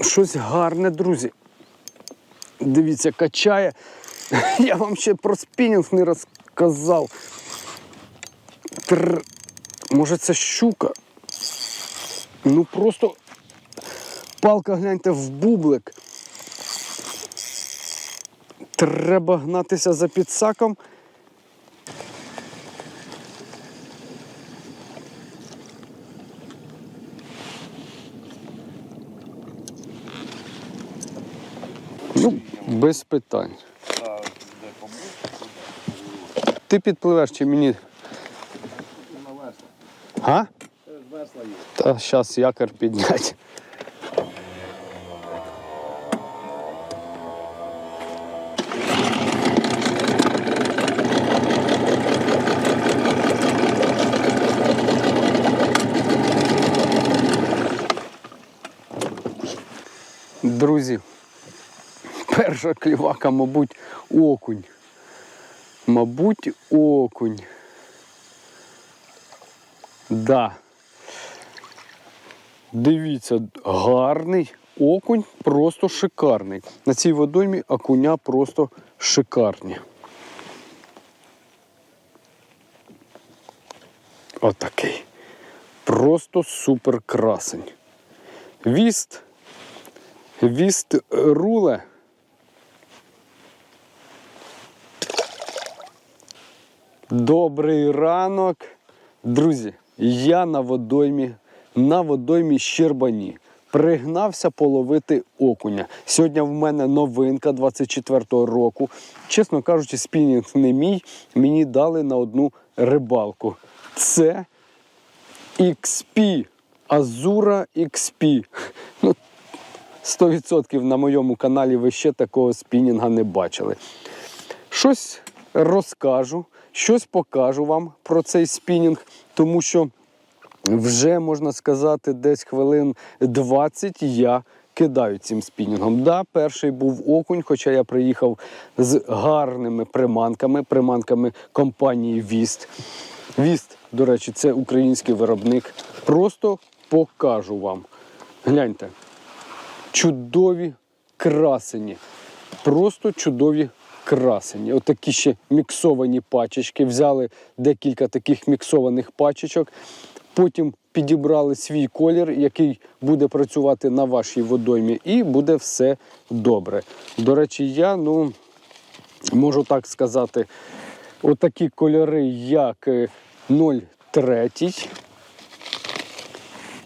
щось гарне, друзі. Дивіться, качає. Я вам ще про спінінг не розказав. Тр... Може це щука? Ну просто палка гляньте в бублик. Треба гнатися за підсаком. Ну, без питань. Ти підпливеш чи мені? А? Та зараз якор піднять. Друзі, перша клівака, мабуть, окунь. Мабуть, окунь. Да. Дивіться, гарний окунь, просто шикарний. На цій водоймі окуня просто шикарні. Отакий. Просто супер красень. Віст. Віст руле. Добрий ранок. Друзі, я на водоймі, на водоймі Щербані. Пригнався половити окуня. Сьогодні в мене новинка 24-го року. Чесно кажучи, спінінг не мій. Мені дали на одну рибалку. Це XP. Азура XP. Ну, 100% на моєму каналі ви ще такого спінінга не бачили. Щось розкажу, щось покажу вам про цей спінінг, тому що вже можна сказати, десь хвилин 20 я кидаю цим спінінгом. Да, перший був окунь, хоча я приїхав з гарними приманками, приманками компанії Віст. Віст, до речі, це український виробник. Просто покажу вам. Гляньте, чудові красені. Просто чудові красені. Отакі ще міксовані пачечки. Взяли декілька таких міксованих пачечок. Потім підібрали свій колір, який буде працювати на вашій водоймі, і буде все добре. До речі, я ну, можу так сказати, отакі кольори, як е, 03.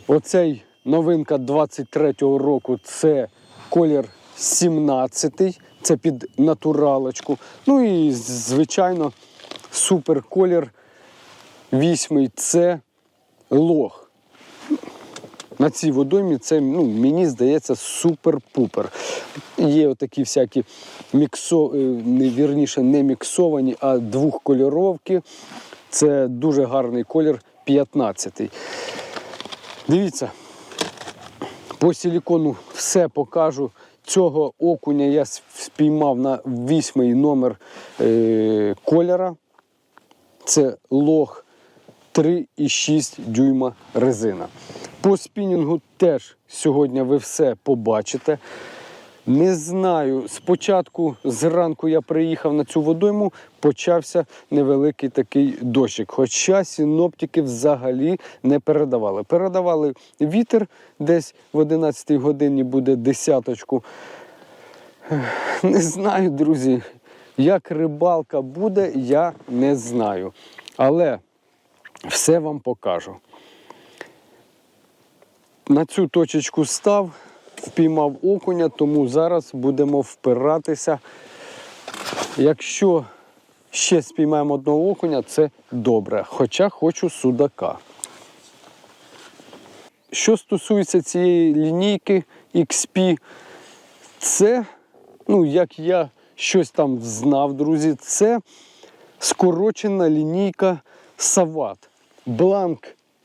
Оцей новинка 23-го року це колір 17, це під натуралочку. Ну і, звичайно, супер колір 8 це лох. На цій водоймі це, ну, мені здається, супер-пупер. Є отакі всякі міксо, е, вірніше, не міксовані, а двохкольоровки. Це дуже гарний колір 15. Дивіться, по силікону все покажу. Цього окуня я спіймав на вісьмий номер е, кольора. Це лох 3,6 дюйма резина. По спінінгу теж сьогодні ви все побачите. Не знаю, спочатку зранку я приїхав на цю водойму, почався невеликий такий дощик. Хоча синоптики взагалі не передавали. Передавали вітер десь в 11 годині буде десяточку. Не знаю, друзі, як рибалка буде, я не знаю. Але все вам покажу. На цю точечку став, впіймав окуня, тому зараз будемо впиратися. Якщо ще спіймаємо одного окуня, це добре. Хоча хочу судака. Що стосується цієї лінійки XP, це, ну, як я щось там знав, друзі, це скорочена лінійка Сават. Бланк,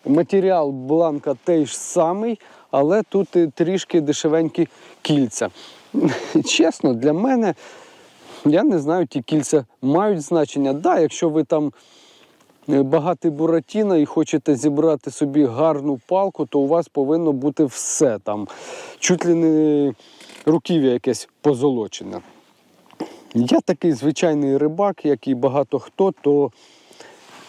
матеріал бланка той ж самий, але тут трішки дешевенькі кільця. Чесно, для мене, я не знаю, ті кільця мають значення. Да, якщо ви там е, багатий буратіно і хочете зібрати собі гарну палку, то у вас повинно бути все там. Чуть ли не руків'я якесь позолочене. Я такий звичайний рибак, як і багато хто, то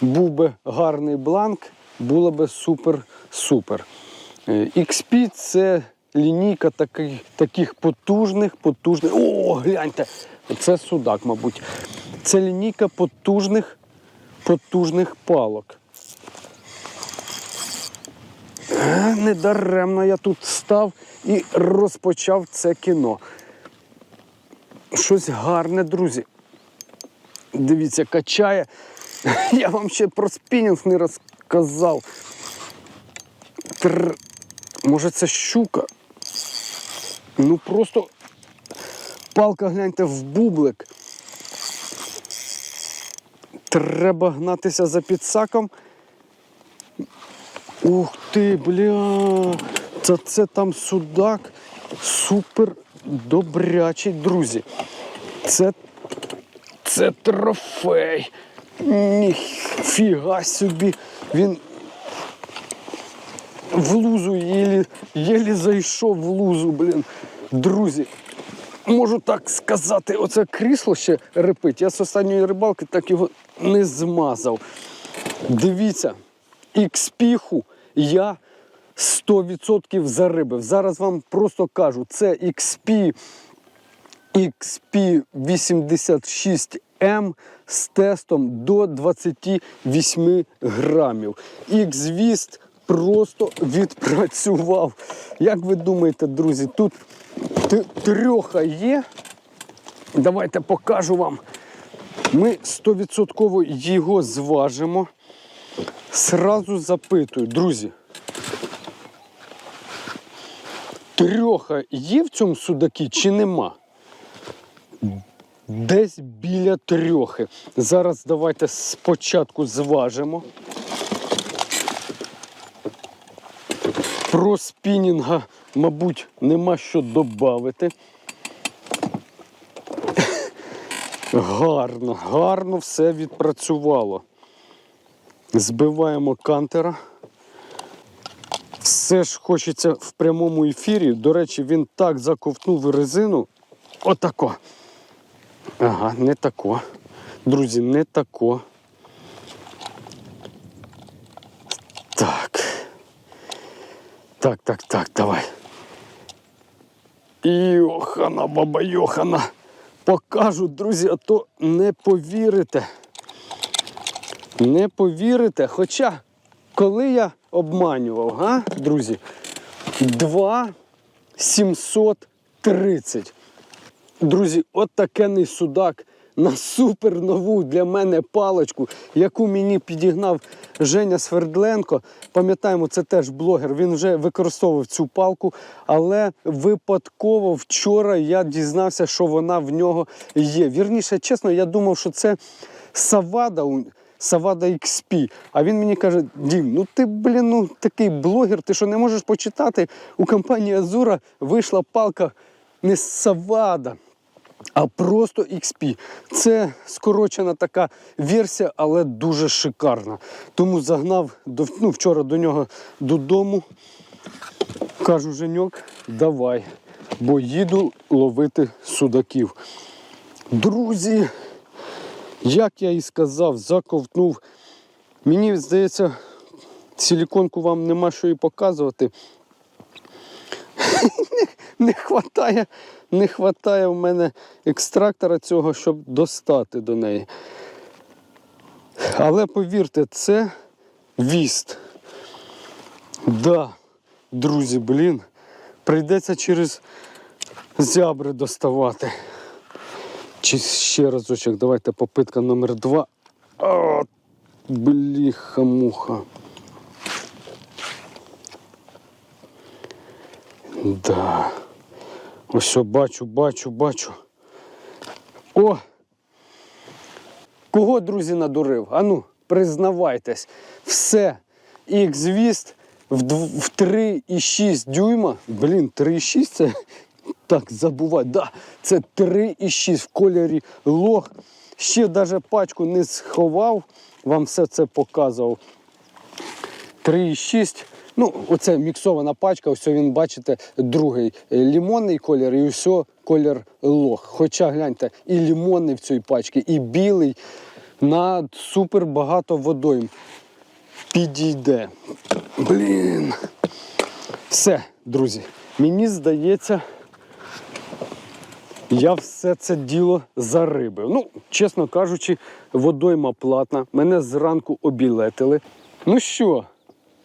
був би гарний бланк, було би супер-супер. Е, XP це лінійка таких, таких потужних, потужних. О, гляньте! Це судак, мабуть. Це лінійка потужних, потужних палок. Е, Недаремно я тут став і розпочав це кіно. Щось гарне, друзі. Дивіться, качає. Я вам ще про спінінг не розказав. Може це щука? Ну просто палка, гляньте, в бублик. Треба гнатися за підсаком. Ух ти, бля! Та це там судак супер добрячий, друзі. Це, це трофей. Ніфіга собі. Він в лузу єлі, єлі зайшов в лузу, блін. Друзі, можу так сказати, оце крісло ще репить. Я з останньої рибалки так його не змазав. Дивіться, ікспіху я 100% зарибив. Зараз вам просто кажу, це XP, XP86M з тестом до 28 грамів. X-Vist просто відпрацював. Як ви думаєте, друзі, тут трьоха є. Давайте покажу вам. Ми 100% його зважимо. Сразу запитую, друзі. Трьоха є в цьому судакі чи нема? Десь біля трьохи. Зараз давайте спочатку зважимо. Про спінінга, мабуть, нема що додати. Гарно, гарно все відпрацювало. Збиваємо кантера. Все ж хочеться в прямому ефірі. До речі, він так заковтнув резину. Отако. Ага, не тако. Друзі, не тако. Так, так, так, давай. Йохана, баба Йохана. Покажу, друзі, а то не повірите. Не повірите. Хоча, коли я обманював, га, друзі, 2 730. Друзі, от такенний судак на супер нову для мене паличку, яку мені підігнав Женя Свердленко. Пам'ятаємо, це теж блогер. Він вже використовував цю палку, але випадково вчора я дізнався, що вона в нього є. Вірніше, чесно, я думав, що це Савада. Савада XP. А він мені каже: Дім, ну ти, блін, ну такий блогер, ти що не можеш почитати? У компанії Азура вийшла палка не Савада, а просто XP. Це скорочена така версія, але дуже шикарна. Тому загнав до, ну, вчора до нього додому. Кажу, Женьок, давай, бо їду ловити судаків. Друзі, як я і сказав, заковтнув. Мені здається, силіконку вам нема що і показувати. не хватає, не хватає в мене екстрактора цього, щоб достати до неї. Але повірте, це віст. Да, друзі, блін, прийдеться через зябри доставати. Чи ще разочок, давайте попитка номер два. О, бліха-муха. Да. Ось бачу, бачу, бачу. О! Кого, друзі, надурив? Ану, признавайтесь. Все. X-Vist в, 3,6 дюйма. Блін, 3,6 це так забувати. Да, це 3,6 в кольорі лог. Ще навіть пачку не сховав, вам все це показував. 3,6. Ну, оце міксована пачка, ось він, бачите, другий е, лімонний колір і все колір лох. Хоча гляньте, і лімонний в цій пачці, і білий на супер багато водойм підійде. Блін. Все, друзі, мені здається, я все це діло зарибив. Ну, чесно кажучи, водойма платна. Мене зранку обілетили. Ну що,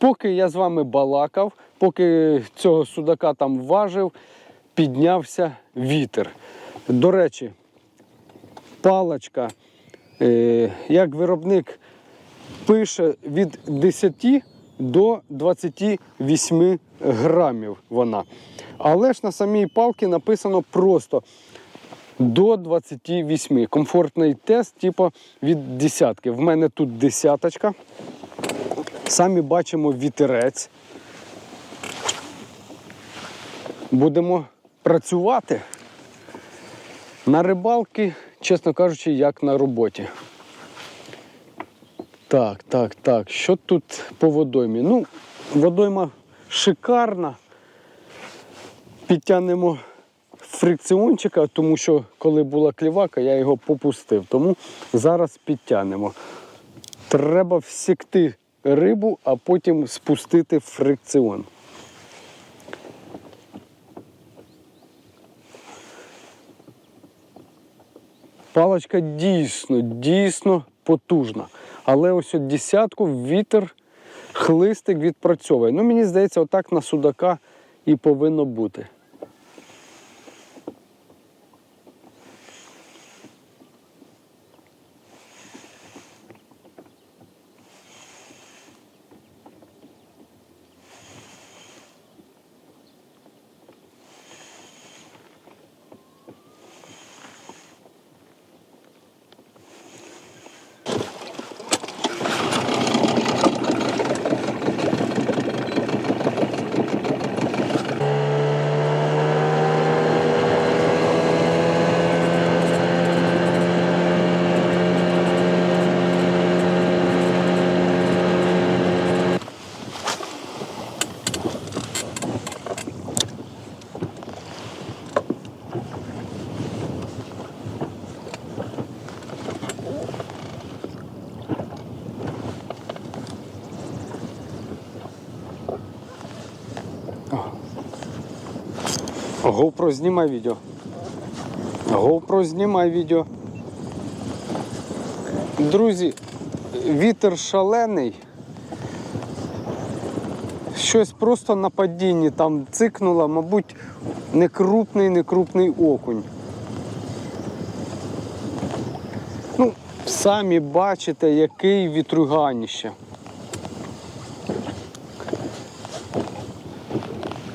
поки я з вами балакав, поки цього судака там важив, піднявся вітер. До речі, палочка, е, як виробник пише від 10 до 28 грамів вона. Але ж на самій палці написано просто до 28. Комфортний тест, типу від десятки. В мене тут десяточка. Самі бачимо вітерець. Будемо працювати. На рибалки, чесно кажучи, як на роботі. Так, так, так. Що тут по водоймі? Ну, водойма шикарна. Підтягнемо фрикціончика, тому що коли була клівака, я його попустив. Тому зараз підтягнемо. Треба всікти рибу, а потім спустити фрикціон. Паличка дійсно, дійсно потужна. Але ось от десятку вітер, хлистик відпрацьовує. Ну, мені здається, отак на судака і повинно бути. GoPro знімай відео. GoPro знімай відео. Друзі, вітер шалений. Щось просто на падінні там цикнуло, мабуть, не крупний, не крупний окунь. Ну, самі бачите, який вітруганіще.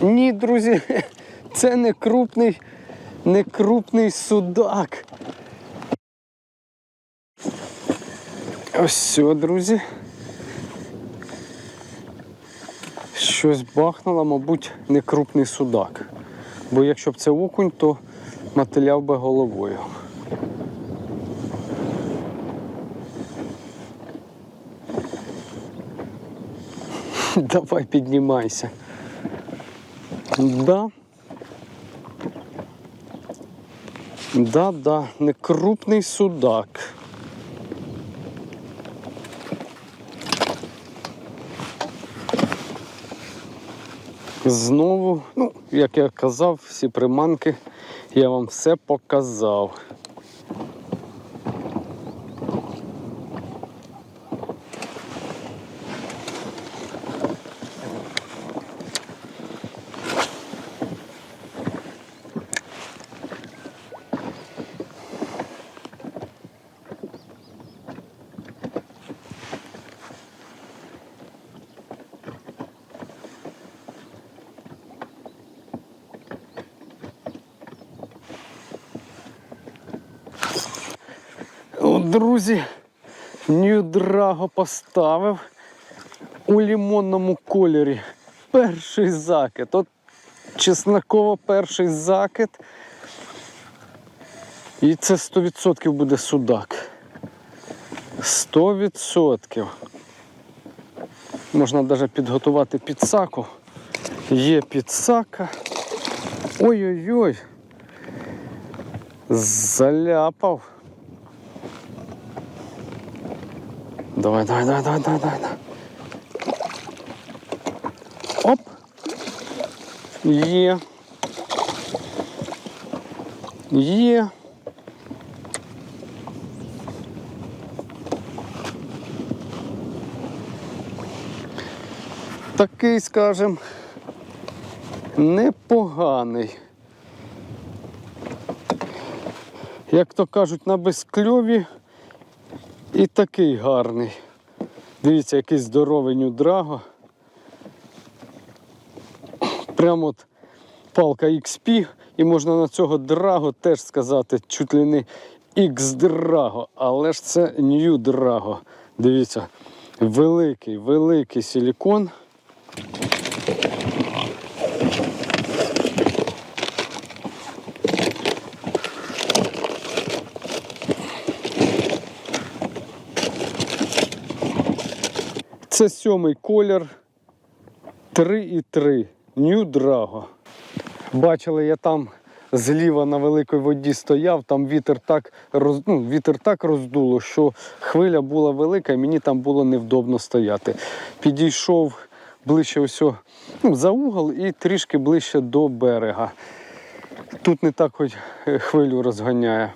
Ні, друзі, це не крупний, не крупний судак. Ось все, друзі. Щось бахнуло, мабуть, не крупний судак. Бо якщо б це окунь, то мотиляв би головою. Давай піднімайся. Да. Да, да, не крупний судак. Знову, ну, як я казав, всі приманки я вам все показав. Друзі, Drago поставив у лимонному кольорі. Перший закид. От чесноково перший закид. І це 100% буде судак. Сто відсотків. Можна навіть підготувати підсаку. Є підсака. Ой-ой-ой. Заляпав. Давай, давай, давай, давай, давай, давай. Оп. Є. Є. Такий, скажем, непоганий. Як то кажуть, на безкльові і такий гарний. Дивіться, який здоровий нюдраго. Прямо от палка XP, і можна на цього драго теж сказати, чуть ли не X-драго, але ж це New драго. Дивіться, великий, великий силікон. Це сьомий колір 3,3 New Drago. Бачили, я там зліва на великій воді стояв, там вітер так, роз, ну, вітер так роздуло, що хвиля була велика і мені там було невдобно стояти. Підійшов ближче усього, ну, за угол і трішки ближче до берега. Тут не так хоч е, хвилю розганяє.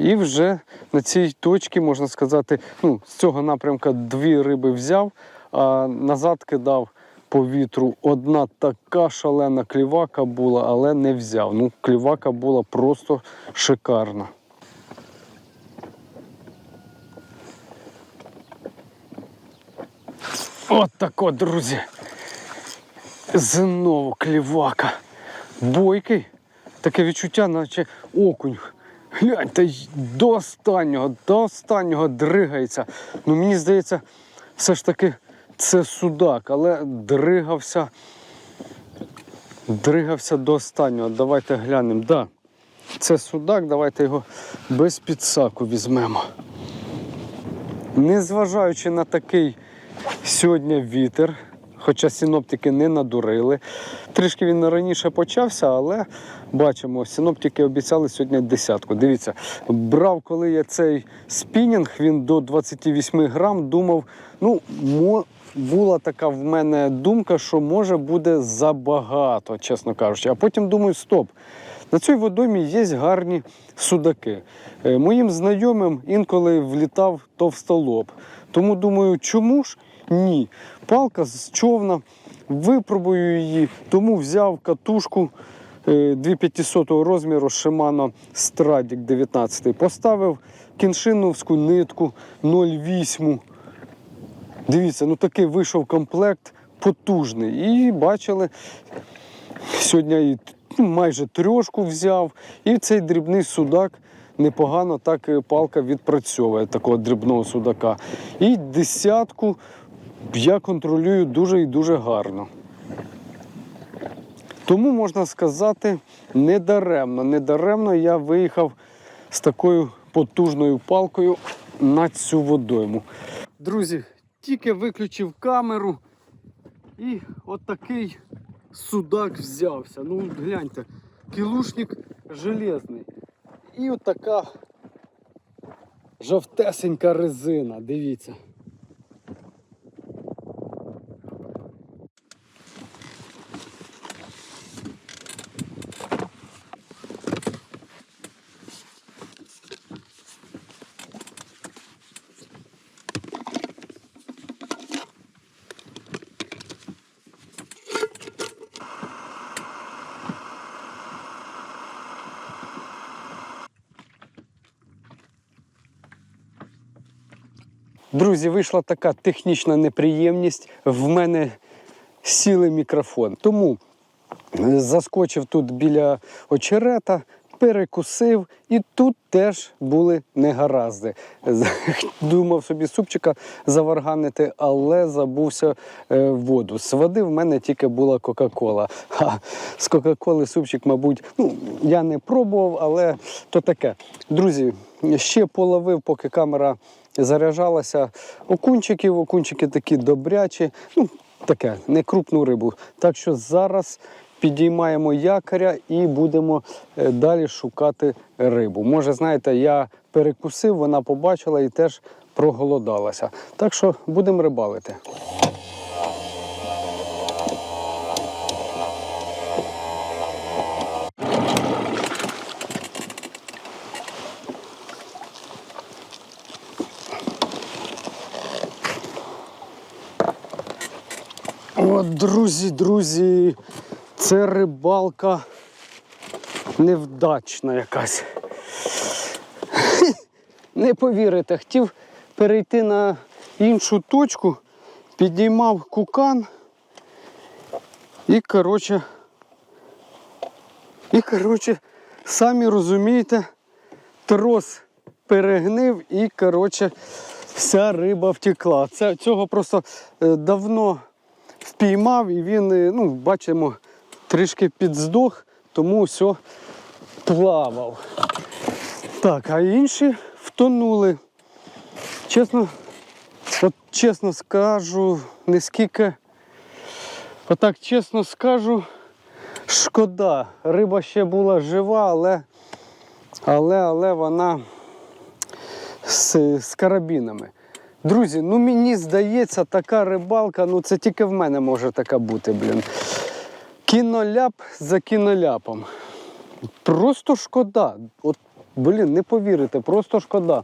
І вже на цій точці, можна сказати, ну, з цього напрямка дві риби взяв, а назад кидав по вітру. Одна така шалена клівака була, але не взяв. Ну, клівака була просто шикарна. От так от, друзі. Знову клівака. Бойкий. Таке відчуття, наче окунь. Гляньте, й до останнього, до останнього дригається. Ну, мені здається, все ж таки це судак, але дригався. Дригався до останнього. Давайте глянемо. Да, це судак, давайте його без підсаку візьмемо. Незважаючи на такий сьогодні вітер, хоча синоптики не надурили. Трішки він раніше почався, але бачимо, синоптики обіцяли сьогодні десятку. Дивіться, брав, коли я цей спінінг, він до 28 грам, думав, ну, була така в мене думка, що може буде забагато, чесно кажучи. А потім думаю, стоп. На цій водоймі є гарні судаки. Е, Моїм знайомим інколи влітав товстолоб. Тому думаю, чому ж ні? Палка з човна, випробую її, тому взяв катушку е, 2500 розміру Shimano Stradic 19. Поставив кіншиновську нитку 0,8. Дивіться, ну такий вийшов комплект потужний. І бачили, сьогодні і ну, майже трьошку взяв, і цей дрібний судак непогано так палка відпрацьовує такого дрібного судака. І десятку я контролюю дуже і дуже гарно. Тому можна сказати, недаремно, недаремно я виїхав з такою потужною палкою на цю водойму. Друзі, тільки виключив камеру і отакий судак взявся. Ну, гляньте, кілушник железний. І отака жовтесенька резина, дивіться. Друзі, вийшла така технічна неприємність. В мене сіли мікрофон. Тому е, заскочив тут біля очерета, перекусив, і тут теж були негаразди. Думав собі супчика заварганити, але забувся е, воду. З води в мене тільки була Кока-Кола. А з Кока-Коли супчик, мабуть, ну, я не пробував, але то таке. Друзі, ще половив, поки камера заряджалася. Окунчиків, окунчики такі добрячі. Ну, таке, не крупну рибу. Так що зараз підіймаємо якоря і будемо е, далі шукати рибу. Може, знаєте, я перекусив, вона побачила і теж проголодалася. Так що будемо рибалити. Друзі, друзі, це рибалка невдачна якась. Не повірите, хотів перейти на іншу точку, підіймав кукан і, коротше, і, коротше, самі розумієте, трос перегнив і, коротше, вся риба втекла. Це, цього просто е, давно впіймав і він, е, ну, бачимо, трішки підздох, тому все плавав. Так, а інші втонули. Чесно, от чесно скажу, не скільки. Отак чесно скажу, шкода. Риба ще була жива, але, але, але вона з, з карабінами. Друзі, ну мені здається, така рибалка, ну це тільки в мене може така бути, блін. Кіноляп за кіноляпом. Просто шкода. От, блін, не повірите, просто шкода.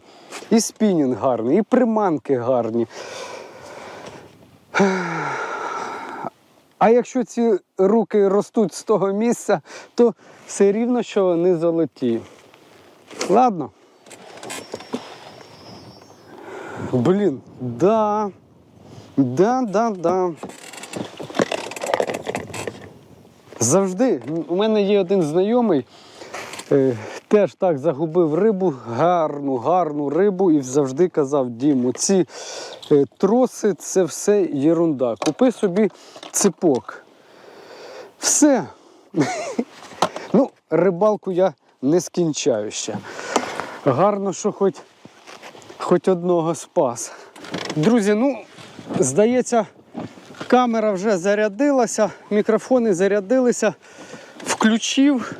І спінінг гарний, і приманки гарні. А якщо ці руки ростуть з того місця, то все рівно, що вони золоті. Ладно. Блін, да. Да, да, да. Завжди. У мене є один знайомий, е, теж так загубив рибу, гарну, гарну рибу, і завжди казав Діму, ці е, троси це все єрунда. Купи собі ципок. Все. ну, рибалку я не скінчаю ще. Гарно, що хоч хоч одного спас. Друзі, ну, здається, камера вже зарядилася, мікрофони зарядилися, включив,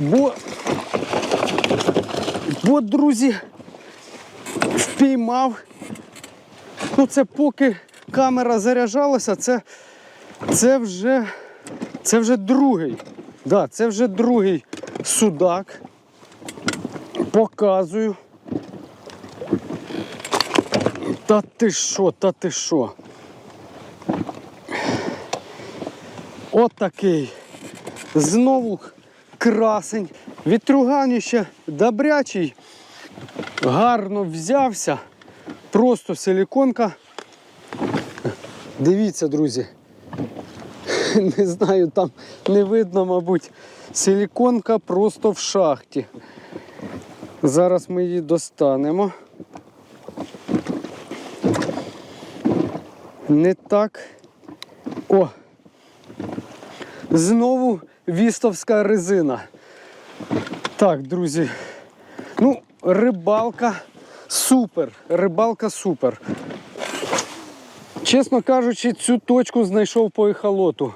бо, бо друзі, впіймав. Ну, це поки камера заряджалася, це, це вже це вже другий. Да, це вже другий судак. Показую. Та ти що, та ти що? От такий. Знову красень. Вітруганіще добрячий. Гарно взявся. Просто силіконка. Дивіться, друзі. Не знаю, там не видно, мабуть. Силіконка просто в шахті. Зараз ми її достанемо. Не так. О! Знову вістовська резина. Так, друзі. Ну, рибалка супер. Рибалка супер. Чесно кажучи, цю точку знайшов по ехолоту.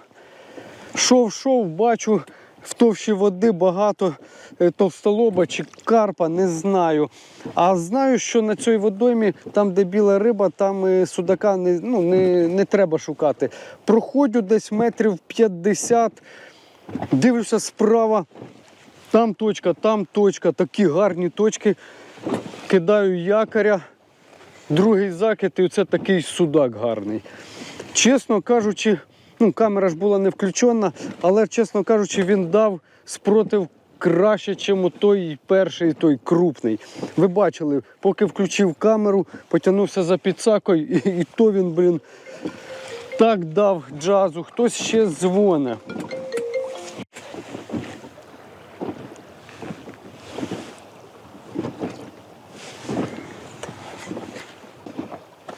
Шов, шов, бачу, в товщі води багато е, товстолоба чи карпа, не знаю. А знаю, що на цій водоймі, там, де біла риба, там е, судака не, ну, не, не треба шукати. Проходжу десь метрів 50, дивлюся справа, там точка, там точка, такі гарні точки. Кидаю якоря, другий закид, і це такий судак гарний. Чесно кажучи, Ну, Камера ж була не включена, але, чесно кажучи, він дав спротив краще, ніж той перший, той крупний. Ви бачили, поки включив камеру, потягнувся за підсакою, і, і то він, блін, так дав джазу, хтось ще дзвоне.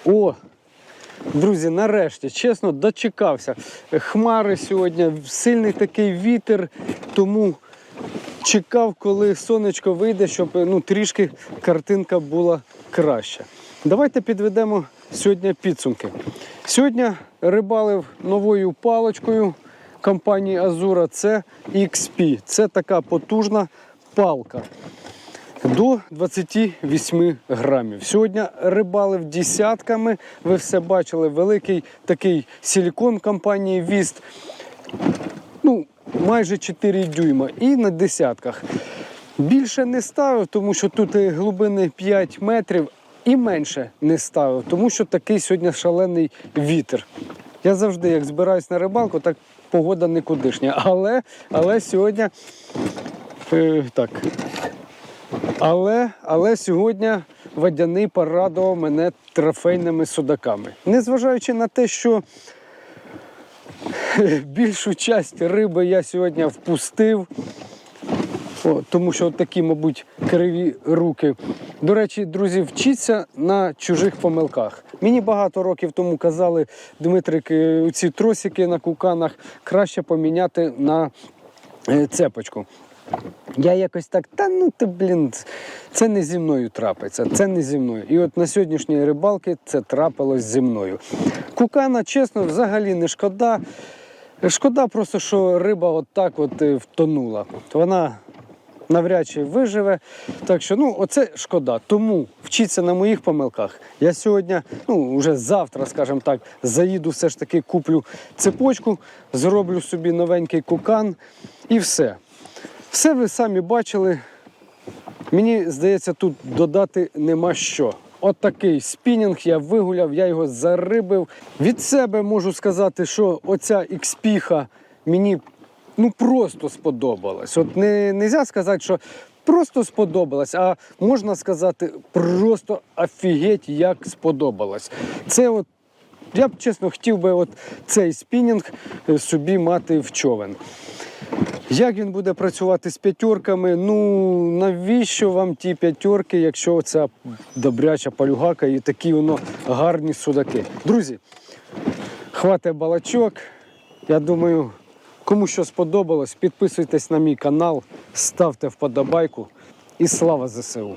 О! Друзі, нарешті, чесно, дочекався. Хмари сьогодні, сильний такий вітер, тому чекав, коли сонечко вийде, щоб ну, трішки картинка була краща. Давайте підведемо сьогодні підсумки. Сьогодні рибалив новою паличкою компанії Азура. Це XP. Це така потужна палка до 28 грамів. Сьогодні рибалив десятками. Ви все бачили, великий такий силікон компанії Віст. Ну, майже 4 дюйма і на десятках. Більше не ставив, тому що тут глибини 5 метрів і менше не ставив, тому що такий сьогодні шалений вітер. Я завжди, як збираюсь на рибалку, так погода никудишня. Але, але сьогодні е, так. Але, але сьогодні водяний порадував мене трофейними судаками. Незважаючи на те, що більшу часть риби я сьогодні впустив, О, тому що такі, мабуть, криві руки. До речі, друзі, вчіться на чужих помилках. Мені багато років тому казали, Дмитрик, е, ці тросики на куканах краще поміняти на е, цепочку. Я якось так, та ну ти, блін, це не зі мною трапиться, це не зі мною. І от на сьогоднішній рибалки це трапилось зі мною. Кукана, чесно, взагалі не шкода. Шкода просто, що риба от так от е, втонула. Вона навряд чи виживе. Так що, ну, оце шкода. Тому вчіться на моїх помилках. Я сьогодні, ну, вже завтра, скажімо так, заїду, все ж таки куплю цепочку, зроблю собі новенький кукан і все. Все ви самі бачили. Мені здається, тут додати нема що. От такий спінінг я вигуляв, я його зарибив. Від себе можу сказати, що оця ікспіха мені ну просто сподобалась. От не можна сказати, що просто сподобалась, а можна сказати, просто офігеть, як сподобалось. Це от я б чесно хотів би от цей спінінг е, собі мати в човен. Як він буде працювати з п'ятерками? Ну навіщо вам ті п'ятерки, якщо ця добряча палюгака і такі воно гарні судаки? Друзі, хватить балачок. Я думаю, кому що сподобалось, підписуйтесь на мій канал, ставте вподобайку і слава ЗСУ!